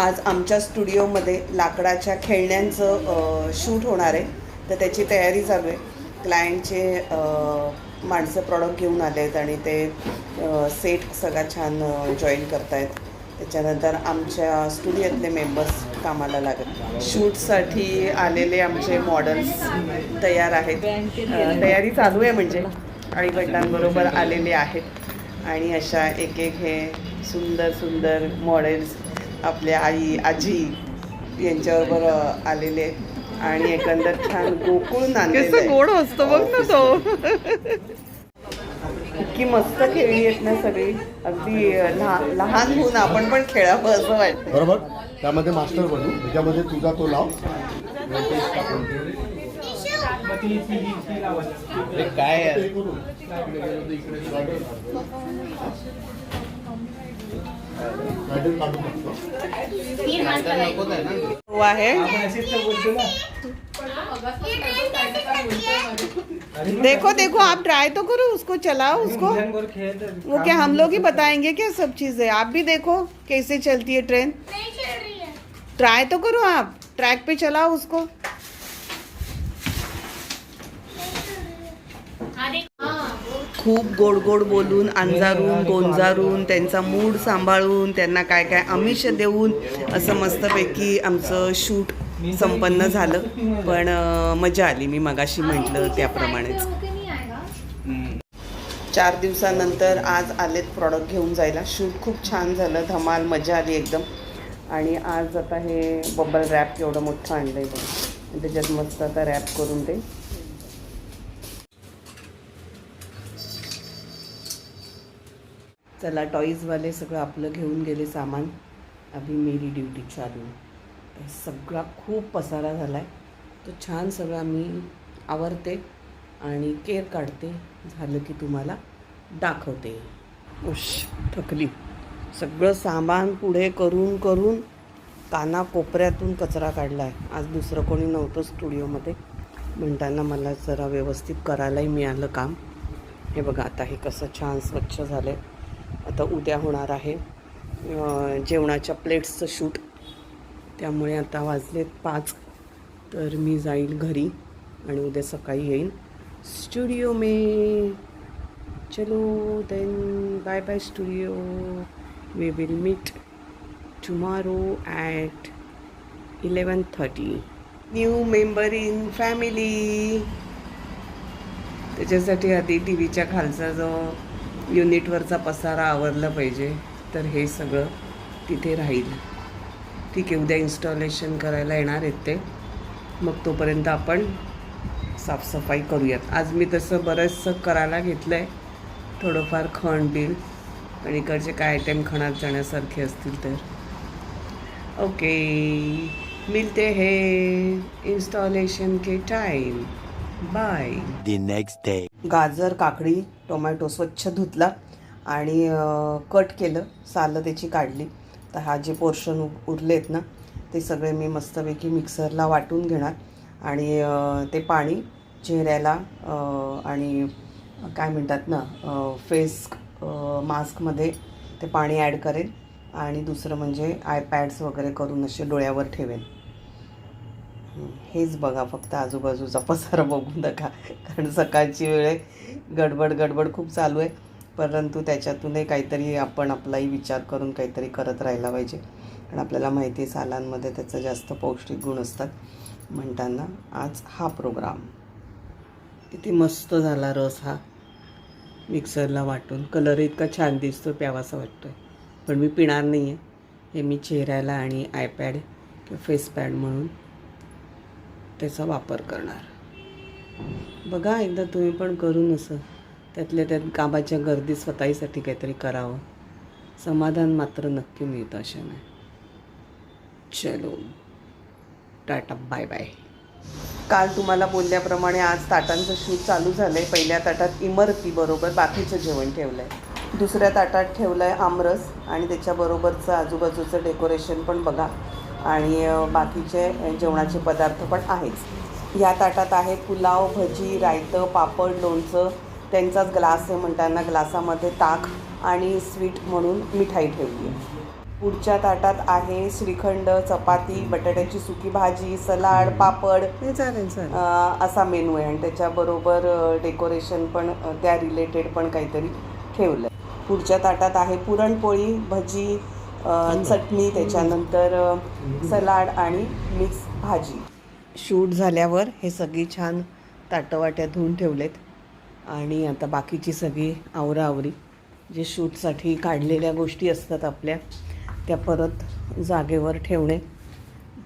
आज आमच्या स्टुडिओमध्ये लाकडाच्या खेळण्यांचं शूट होणार आहे. तर त्याची तयारी चालू आहे. क्लायंटचे माणसं प्रॉडक्ट घेऊन आले आहेत आणि ते सेट सगळा छान जॉईन करतायत. त्याच्यानंतर आमच्या स्टुडिओतले मेंबर्स कामाला लागत. शूटसाठी आलेले आमचे मॉडेल्स तयार आहेत. तयारी चालू आहे म्हणजे. आई वडिलांबरोबर आलेले आहेत. आणि अशा एक एक हे सुंदर सुंदर मॉडेल्स आपल्या आई आजी यांच्याबरोबर आलेले आणि एकंदर छान गोकुळ नांदेड कसं गोड असतो बघ ना तो. इतकी मस्त खेळली आहेत ना सगळी. अगदी लहान लहान होऊन आपण पण खेळावं असं वाटतं. बरोबर त्यामध्ये मास्टर बनू. त्याच्यामध्ये तुझा तो लाव. काय तो आहे देखो देखो आप ट्राई तो करो उसको चलाओ उसको। वो क्या हम लोग ही बताएँगे क्या सब चीज़ें? आप भी देखो कैसे चलती है ट्रेन ट्राई तो करो आप। ट्रैक पे चलाओ उसको। खूप गोड गोड बोलून अंजारून गोंजारून त्यांचा मूड सांभाळून त्यांना काय काय आमिष देऊन असं मस्तपैकी आमचं शूट संपन्न झालं. पण मजा आली मी मगाशी म्हटलं त्याप्रमाणेच. चार दिवसानंतर आज आलेत प्रॉडक्ट घेऊन जायला. शूट खूप छान झालं धमाल मजा आली एकदम. आणि आज आता हे बबल रॅप एवढं मोठं आणलं आहे बघ. त्याच्यात मस्त आता रॅप करून ते चला टॉईजवाले सगळं आपलं घेऊन गेले सामान. अभि मेरी ड्युटी चालू सगळा खूप पसारा झाला आहे तो छान सगळा मी आवरते आणि केअर काढते. झालं की तुम्हाला दाखवते. उश थकली. सगळं सामान पुढे करून करून काना कोपऱ्यातून कचरा काढला आहे आज दुसरं कोणी नव्हतं स्टुडिओमध्ये म्हणताना मला जरा व्यवस्थित करायलाही मिळालं काम. हे बघा आता हे कसं छान स्वच्छ झालं आहे आता उद्या होणार आहे. जेवणाच्या प्लेट्सचं शूट त्यामुळे आता वाजलेत पाच. तर मी जाईल घरी आणि उद्या सकाळी येईन. स्टुडिओ मे. चलो then bye bye studio we will meet tomorrow at eleven thirty new member in family त्याच्यासाठी आधी टी व्हीच्या खालचा जो युनिटवरचा पसारा आवरला पाहिजे तर हे सगळं तिथे राहील. ठीक आहे उद्या इन्स्टॉलेशन करायला येणार आहेत ते. मग तोपर्यंत आपण साफसफाई करूयात. आज मी तसं बरंचसं करायला घेतलं आहे थोडंफार खण बिल आणि इकडचे काय आयटम खणात जाण्यासारखे असतील तर. ओके मिलते हैं installation K time by The next day. गाजर काकडी टोमॅटो स्वच्छ धुतला आणि कट केलं सालं त्याची काढली. तर हा जे पोर्शन उरलेत ना ते सगळे मी मस्तपैकी मिक्सरला वाटून घेणार. आणि ते पाणी चेहऱ्याला आणि काय म्हणतात ना फेस मास्कमध्ये ते पाणी ॲड करेन. आणि दुसरं म्हणजे आयपॅड्स वगैरे करून असे डोळ्यावर ठेवेन. हेच बघा फक्त आजूबाजूचा पसारा बघू नका. कारण सकाळची वेळ आहे. गडबड गडबड खूप चालू आहे. परंतु त्याच्यातूनही काहीतरी आपण आपलाही विचार करून काहीतरी करत राहिला पाहिजे. कारण आपल्याला माहिती आहे सालांमध्ये त्याचं जास्त पौष्टिक गुण असतात. म्हणताना आज हा प्रोग्राम किती मस्त झाला रस हा. मिक्सरला वाटून. कलर इतका छान दिसतो प्यावासा वाटतो आहे पण मी पिणार नाही आहे हे मी चेहऱ्याला आणि आयपॅड किंवा फेस पॅड म्हणून त्याचा वापर करणार. बघा एकदा तुम्ही पण करून असं. त्यातल्या त्यात कामाच्या गर्दी स्वतःसाठी काहीतरी करावं. समाधान मात्र नक्की मिळतं अशाने. चलो. Tata bye bye. काल तुम्हाला बोलल्याप्रमाणे आज ताटांचं शूट चालू झालं आहे पहिल्या ताटात इमरतीबरोबर बाकीचं जेवण ठेवलं आहे दुसऱ्या ताटात ठेवलं आहे आमरस आणि त्याच्याबरोबरचं आजूबाजूचं डेकोरेशन पण बघा. आणि बाकीचे जेवणाचे पदार्थ पण आहेच. या ताटात आहे पुलाव भजी रायतं पापड लोणचं. त्यांचाच ग्लास आहे म्हणताना ग्लासामध्ये ताक आणि स्वीट म्हणून मिठाई ठेवली आहे. पुढच्या ताटात आहे श्रीखंड चपाती बटाट्याची सुकी भाजी सलाड पापड. असा मेनू आहे आणि त्याच्याबरोबर डेकोरेशन पण त्या रिलेटेड पण काहीतरी ठेवलं आहे पुढच्या ताटात आहे पुरणपोळी भजी चटणी त्याच्यानंतर सलाड आणि मिक्स भाजी. शूट झाल्यावर हे सगळी छान ताटवाट्या धुवून ठेवलेत. आणि आता बाकीची सगळी आवराआवरी जे शूटसाठी काढलेल्या गोष्टी असतात आपल्या त्या परत जागेवर ठेवणे.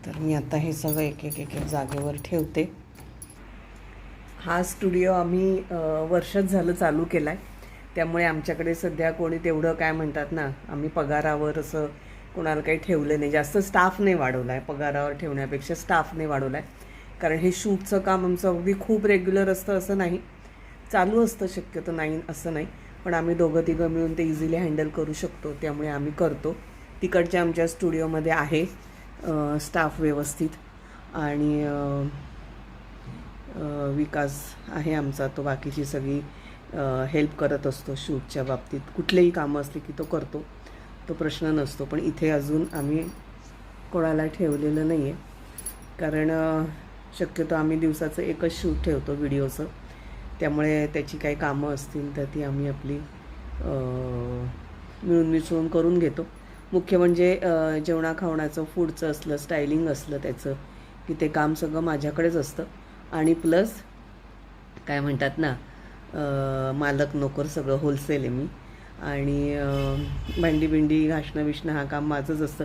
तर मी आता हे सगळं एक एक एक एक जागेवर ठेवते. हा स्टुडिओ आम्ही वर्षच झालं चालू केला आहे त्यामुळे आमच्याकडे सध्या कोणी तेवढं काय म्हणतात ना आम्ही पगारावर असं कोणाला काही ठेवलं नाही. जास्त स्टाफ नाही वाढवला आहे पगारावर ठेवण्यापेक्षा स्टाफ नाही वाढवला आहे कारण हे शूटचं काम आमचं अगदी खूप रेग्युलर असतं असं नाही. चालू असतं शक्यतो नाही असं नाही. पण आम्ही दोघं तिघं मिळून ते इझिली हँडल करू शकतो. त्यामुळे आम्ही करतो. तिकडच्या आमच्या स्टुडिओमध्ये आहे स्टाफ व्यवस्थित. आणि विकास आहे आमचा. तो बाकीची सगळी हेल्प करत असतो शूटच्या बाबतीत. कुठलेही कामं असले की तो करतो. तो प्रश्न नसतो. पण इथे अजून आम्ही कोणाला ठेवलेलं नाही आहे कारण शक्यतो आम्ही दिवसाचं एकच शूट ठेवतो व्हिडिओचं. त्यामुळे त्याची काही कामं असतील तर ती आम्ही आपली मिळून मिसळून करून घेतो. मुख्य म्हणजे जेवणा खावणाचं फूडचं असलं स्टायलिंग असलं त्याचं की ते काम सगळं माझ्याकडेच असतं. आणि प्लस काय म्हणतात ना मालक नोकर सगळं होलसेल आहे मी. आणि भांडी बिंडी घासणं बिशणं हा काम माझंच असतं.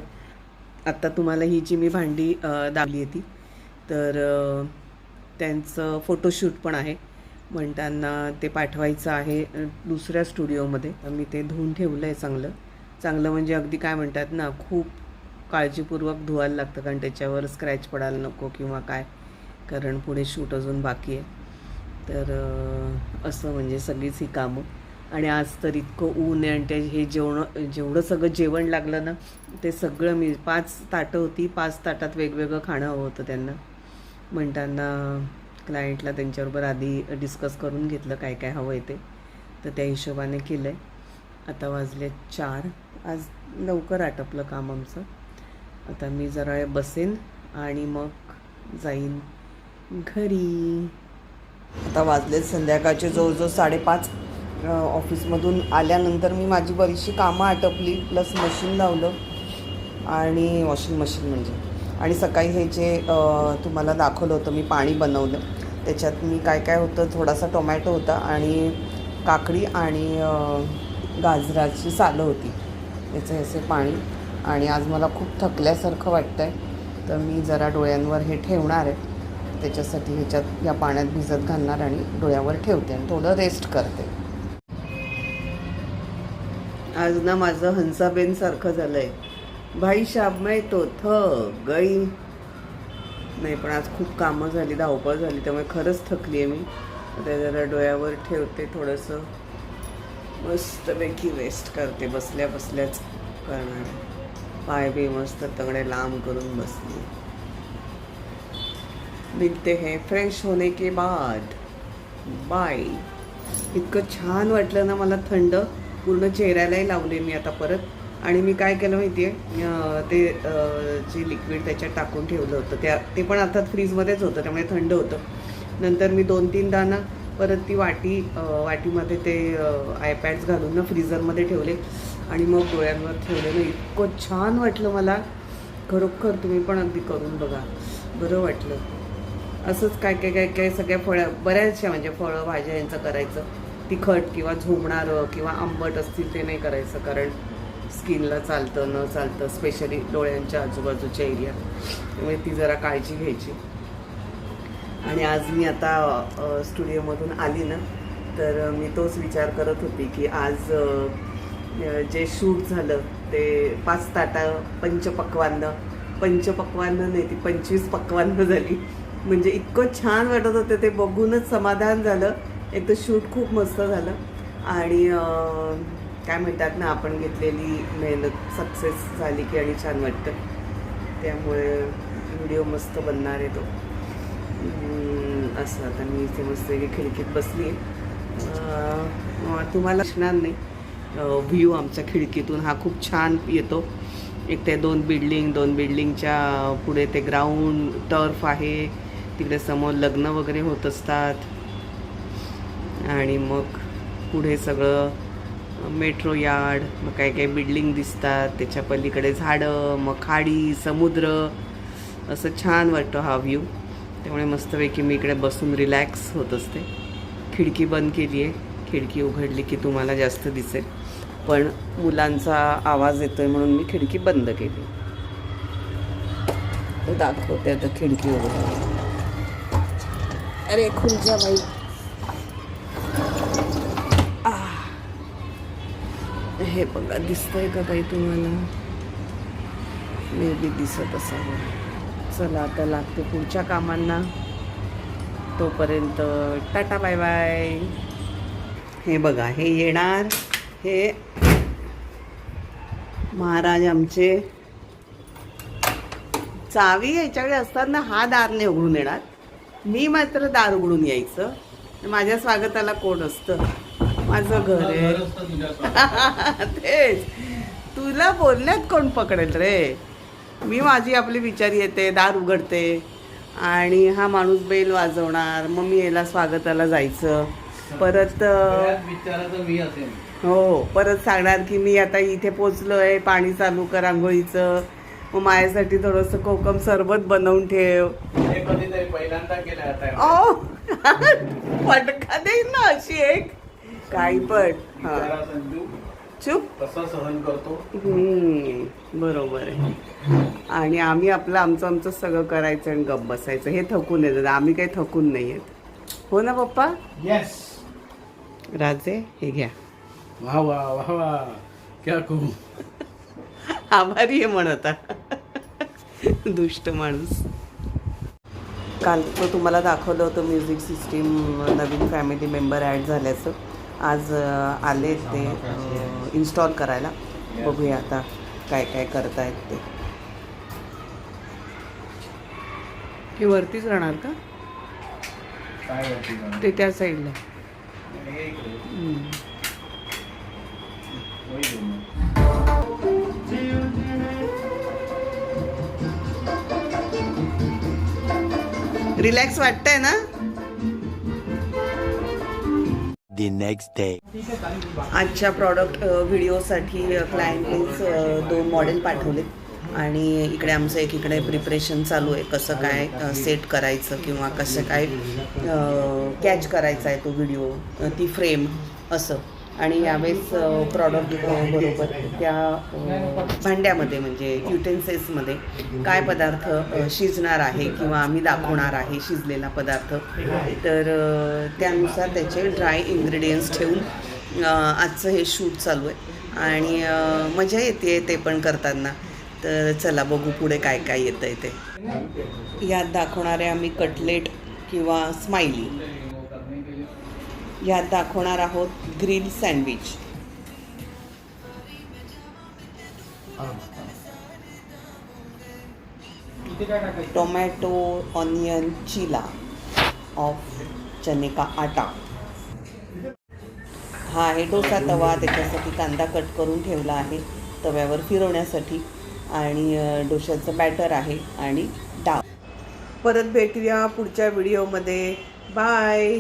आत्ता तुम्हाला ही जी मी भांडी दाबली आहे ती तर त्यांचं फोटोशूट पण आहे. म्हणताना ते पाठवायचं आहे दुसऱ्या स्टुडिओमध्ये तर मी ते धुवून ठेवलं आहे चांगलं. चांगलं म्हणजे अगदी काय म्हणतात ना खूप काळजीपूर्वक धुवायला लागतं कारण त्याच्यावर स्क्रॅच पडायला नको किंवा काय. कारण पुढे शूट अजून बाकी आहे. तर असं म्हणजे सगळीच ही कामं. आणि आज तर इतकं ऊन आहे आणि ते हे जेवण जेवढं सगळं जेवण लागलं ना ते सगळं मी पाच ताटं होती पाच ताटात वेगवेगळं खाणं हवं होतं त्यांना. म्हणताना क्लायंटला त्यांच्याबरोबर आधी डिस्कस करून घेतलं काय काय हवं आहे ते. तर त्या हिशोबाने केलं आहे आता वाजले चार. आज लवकर आटपलं काम आमचं. आता मी जरा बसेन आणि मग जाईन घरी. आता वाजलेत संध्याकाळचे जवळजवळ साडेपाच ऑफिसमधून आल्यानंतर मी माझी बरीचशी कामं आटपली प्लस मशीन लावलं आणि वॉशिंग मशीन म्हणजे. आणि सकाळी हे जे तुम्हाला दाखवलं होतं मी पाणी बनवलं त्याच्यात मी काय काय होतं थोडासा टोमॅटो होता आणि काकडी आणि गाजराची सालं होती. याचं असे पाणी. आणि आज मला खूप थकल्यासारखं वाटतं आहे तर मी जरा डोळ्यांवर हे ठेवणार आहे. त्याच्यासाठी ह्याच्यात या पाण्यात भिजत घालणार आणि डोळ्यावर ठेवते आणि थोडं रेस्ट करते. आज ना माझं हंसाबेन सारखं झालंय. भाई शाब मैं तो थ गई. नाही पण आज खूप कामं झाली धावपळ झाली त्यामुळे खरंच थकली आहे मी. आता जरा डोळ्यावर ठेवते थोडंसं. मस्तपैकी रेस्ट करते बसल्या बसल्याच करणार पाय बी मस्त तगडे लांब करून बसली. निघते हैं। फ्रेश होने के बाद बाय इतकं छान वाटलं ना मला थंड. पूर्ण चेहऱ्यालाही लावले मी आता परत. आणि मी काय केलं माहिती आहे ते जे लिक्विड त्याच्यात टाकून ठेवलं होतं. त्या ते पण अर्थात फ्रीजमध्येच होतं त्यामुळे थंड होतं. नंतर मी दोन तीनदा ना परत ती वाटी वाटीमध्ये ते आयपॅड्स घालून ना फ्रीझरमध्ये ठेवले. आणि मग डोळ्यांवर ठेवले ना इतकं छान वाटलं मला. खरोखर तुम्ही पण अगदी करून बघा. बरं वाटलं. असंच काय काय काय काय सगळ्या फळं बऱ्याचशा म्हणजे फळं भाज्या यांचं करायचं. तिखट किंवा झोबणारं किंवा आंबट असतील ते नाही करायचं कारण स्किनला चालतं न चालतं स्पेशली डोळ्यांच्या आजूबाजूच्या एरियात त्यामुळे ती जरा काळजी घ्यायची. आणि आज मी आता स्टुडिओमधून आली ना तर मी तोच विचार करत होती की आज जे शूट झालं ते पाच ताटा पंचपक्वान्न पंचपक्वान्न नाही ती पंचवीस पक्वान्न झाली. म्हणजे इतकं छान वाटत होतं ते बघूनच समाधान झालं. एक तर शूट खूप मस्त झालं. आणि काय म्हणतात ना आपण घेतलेली मेहनत सक्सेस झाली की आणि छान वाटतं. त्यामुळे व्हिडिओ मस्त बनणार आहे तो. असं आता मी इथे मस्त की खिडकीत बसली आहे. तुम्हाला असणार नाही. व्ह्यू आमच्या खिडकीतून हा खूप छान येतो. एक ते दोन बिल्डिंग दोन बिल्डिंगच्या पुढे ते ग्राउंड टर्फ आहे. तिकडे समोर लग्न वगैरे होत असतात. आणि मग पुढे सगळं मेट्रो यार्ड मग काही काही बिल्डिंग दिसतात. त्याच्या पलीकडे झाडं मग खाडी समुद्र. असं छान वाटतं हा व्ह्यू त्यामुळे मस्तपैकी मी इकडे बसून रिलॅक्स होत असते. खिडकी बंद केली आहे खिडकी उघडली की तुम्हाला जास्त दिसेल. पण मुलांचा आवाज येतोय म्हणून मी खिडकी बंद केली. तर दाखवते आता खिडकी उघडली अरे खुल जा आह. हे बघा दिसतंय का काही तुम्हाला? मे बी दिसत असावं. चला आता लागते पुढच्या कामांना. तोपर्यंत टाटा बाय बाय. हे बघा हे येणार. हे महाराज आमचे चावी याच्याकडे असताना हा दार नाही उघडून येणार मी मात्र दार उघडून यायचं. माझ्या स्वागताला कोण असतं? माझं घर आहे. तेच. तुला बोलण्यात कोण पकडेल रे? मी माझी आपली विचार येते दार उघडते. आणि हा माणूस बेल वाजवणार. मग मी याला स्वागताला जायचं. परत हो परत सांगणार की मी आता इथे पोचलोय पाणी चालू कर आंघोळीचं. मग माझ्यासाठी थोडंसं कोकम सरबत बनवून ठेव. ओ फटका देईन ना अशी एक. काही पण हा. चुप. सहन करतो? हम्म, बरोबर आहे. आणि आम्ही आपलं आमचं आमचं सगळं करायचं आणि गप्प बसायचं. हे थकून येतात. आम्ही काही थकून नाही आहेत हो ना पप्पा? येस राजे हे घ्या. वा वा वा वा. क्या कहू? आभारी आहे म्हणता दुष्ट माणूस. काल तो तुम्हाला दाखवलं होतं म्युझिक सिस्टीम नवीन फॅमिली मेंबर ॲड झाल्याचं. आज आले ते इन्स्टॉल करायला. बघूया आता काय काय करतायत ते. हे वरतीच राहणार का? ते त्या साईडला. रिलॅक्स वाटतंय ना? Next day. आजच्या प्रॉडक्ट व्हिडिओसाठी क्लायंटनेच दोन मॉडेल पाठवलेत. आणि इकडे आमचं एक इकडे प्रिपरेशन चालू आहे. कसं काय सेट करायचं किंवा कसं काय कॅच करायचा आहे तो व्हिडिओ ती फ्रेम असं. आणि यावेळेस प्रॉडक्ट बरोबर त्या भांड्यामध्ये म्हणजे युटेन्सेसमध्ये काय पदार्थ शिजणार आहे किंवा आम्ही दाखवणार आहे शिजलेला पदार्थ तर त्यानुसार त्याचे ड्राय इन्ग्रेडियंट्स ठेवून आजचं हे शूट चालू आहे. आणि मजा येते ते पण करताना. तर चला बघू पुढे काय काय येतं आहे ते. यात दाखवणारे आम्ही कटलेट किंवा स्माइली यात दाखवणार आहोत grill sandwich. Tomato onion chilla of चने का आटा. हा आहे डोसा तवा त्याच्यासाठी कांदा कट करून ठेवला आहे तव्यावर फिरवण्यासाठी. आणि डोशाचं बॅटर आहे आणि डाळ. परत भेटूया पुढच्या व्हिडिओमध्ये. बाय!